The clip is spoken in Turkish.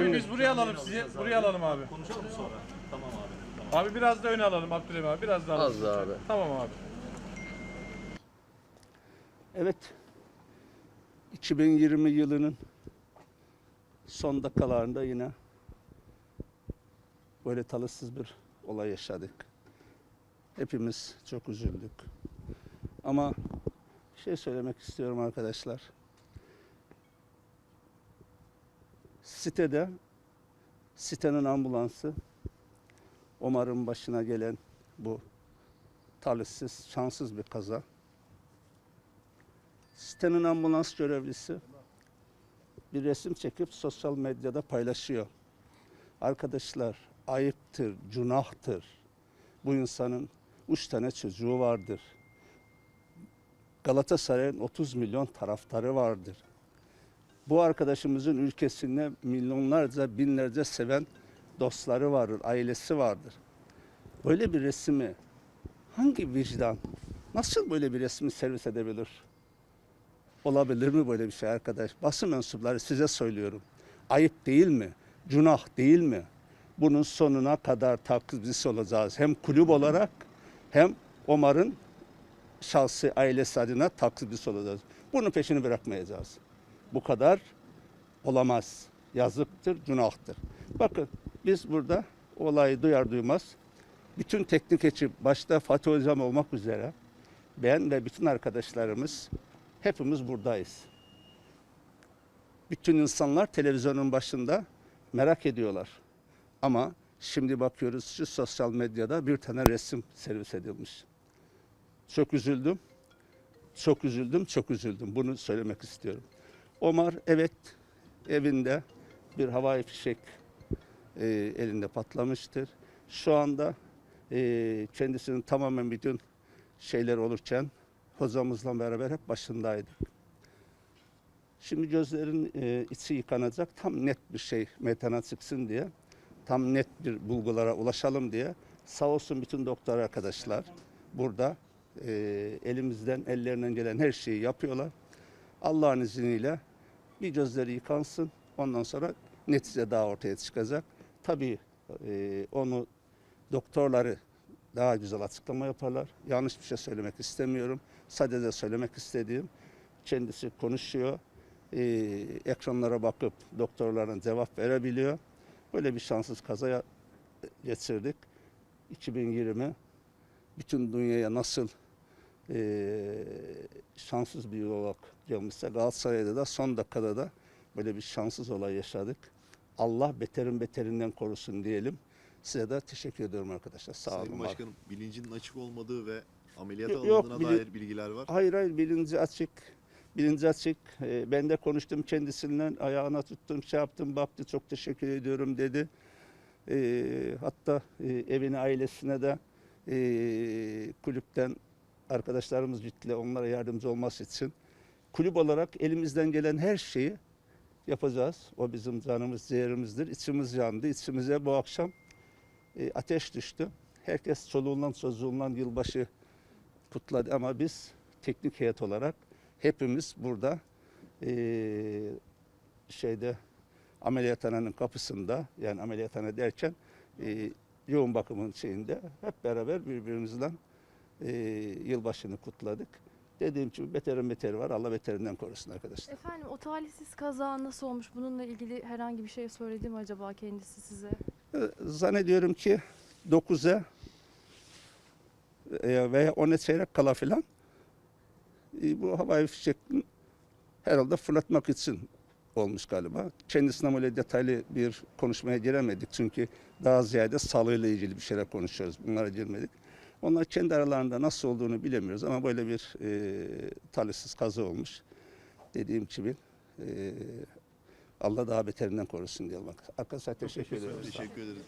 Abi biz buraya alalım sizi. Buraya alalım abi. Konuşalım sonra? Tamam abi. Tamam. Abi biraz da öne alalım Abdülhamid abi. Biraz daha alalım. Az daha abi. Tamam abi. Evet. 2020 yılının son dakikalarında yine böyle talihsiz bir olay yaşadık. Hepimiz çok üzüldük. Ama bir şey söylemek istiyorum arkadaşlar. Sitede sitenin ambulansı Omar'ın başına gelen bu talihsiz, şanssız bir kaza. Sitenin ambulans görevlisi bir resim çekip sosyal medyada paylaşıyor. Arkadaşlar ayıptır, günahtır. Bu insanın üç tane çocuğu vardır. Galatasaray'ın 30 milyon taraftarı vardır. Bu arkadaşımızın ülkesinde milyonlarca, binlerce seven dostları vardır, ailesi vardır. Böyle bir resmi hangi vicdan, nasıl böyle bir resmi servis edebilir? Olabilir mi böyle bir şey arkadaş? Basın mensupları size söylüyorum. Ayıp değil mi? Günah değil mi? Bunun sonuna kadar takipçisi olacağız. Hem kulüp olarak hem Omar'ın şahsi ailesi adına takipçisi olacağız. Bunun peşini bırakmayacağız. Bu kadar olamaz. Yazıktır, günahtır. Bakın biz burada olayı duyar duymaz bütün teknik ekip başta Fatih Hocam olmak üzere ben ve bütün arkadaşlarımız hepimiz buradayız. Bütün insanlar televizyonun başında merak ediyorlar. Ama şimdi bakıyoruz şu sosyal medyada bir tane resim servis edilmiş. Çok üzüldüm. Çok üzüldüm, çok üzüldüm. Bunu söylemek istiyorum. Omar evet evinde bir havai fişek e, elinde patlamıştır. Şu anda e, kendisinin tamamen bütün şeyler olurken hocamızla beraber hep başındaydık. Şimdi gözlerin e, içi yıkanacak tam net bir şey meydana çıksın diye, tam net bir bulgulara ulaşalım diye sağ olsun bütün doktor arkadaşlar burada e, elimizden ellerinden gelen her şeyi yapıyorlar. Allah'ın izniyle bir gözleri yıkansın ondan sonra netice daha ortaya çıkacak. Tabii e, onu doktorları daha güzel açıklama yaparlar. Yanlış bir şey söylemek istemiyorum. Sadece söylemek istediğim kendisi konuşuyor. Ee, ekranlara bakıp doktorların cevap verebiliyor. Böyle bir şanssız kazaya geçirdik. 2020 bütün dünyaya nasıl ee, şanssız bir olarak gelmişse Galatasaray'da da son dakikada da böyle bir şanssız olay yaşadık. Allah beterin beterinden korusun diyelim. Size de teşekkür ediyorum arkadaşlar. Sağ olun. Sayın var olun. Başkanım bilincinin açık olmadığı ve ameliyat Yok, yok, alındığına bili- dair bilgiler var. Hayır hayır bilinci açık. Bilinci açık. Ee, ben de konuştum kendisinden. Ayağına tuttum, şey yaptım, baktı. Çok teşekkür ediyorum dedi. Ee, hatta e, evine, ailesine de e, kulüpten arkadaşlarımız gittiler onlara yardımcı olması için. Kulüp olarak elimizden gelen her şeyi yapacağız. O bizim canımız, ciğerimizdir. İçimiz yandı. İçimize bu akşam e, ateş düştü. Herkes çoluğundan çocuğundan yılbaşı kutladı ama biz teknik heyet olarak hepimiz burada eee, şeyde ameliyathanenin kapısında yani ameliyathane derken eee, yoğun bakımın şeyinde hep beraber birbirimizle eee, yılbaşını kutladık. Dediğim gibi beterin beteri var. Allah beterinden korusun arkadaşlar. Efendim o talihsiz kaza nasıl olmuş? Bununla ilgili herhangi bir şey söyledi mi acaba kendisi size? E, Zannediyorum ki 9'a e, veya 10'a çeyrek kala filan e, bu havai fişekini herhalde fırlatmak için olmuş galiba. Kendisine böyle detaylı bir konuşmaya giremedik çünkü daha ziyade sağlığıyla ilgili bir şeyler konuşuyoruz. Bunlara girmedik. Onlar kendi aralarında nasıl olduğunu bilemiyoruz ama böyle bir e, talihsiz kaza olmuş. Dediğim gibi e, Allah daha beterinden korusun diyelim. Arkadaşlar teşekkür ederim. Teşekkür ederiz.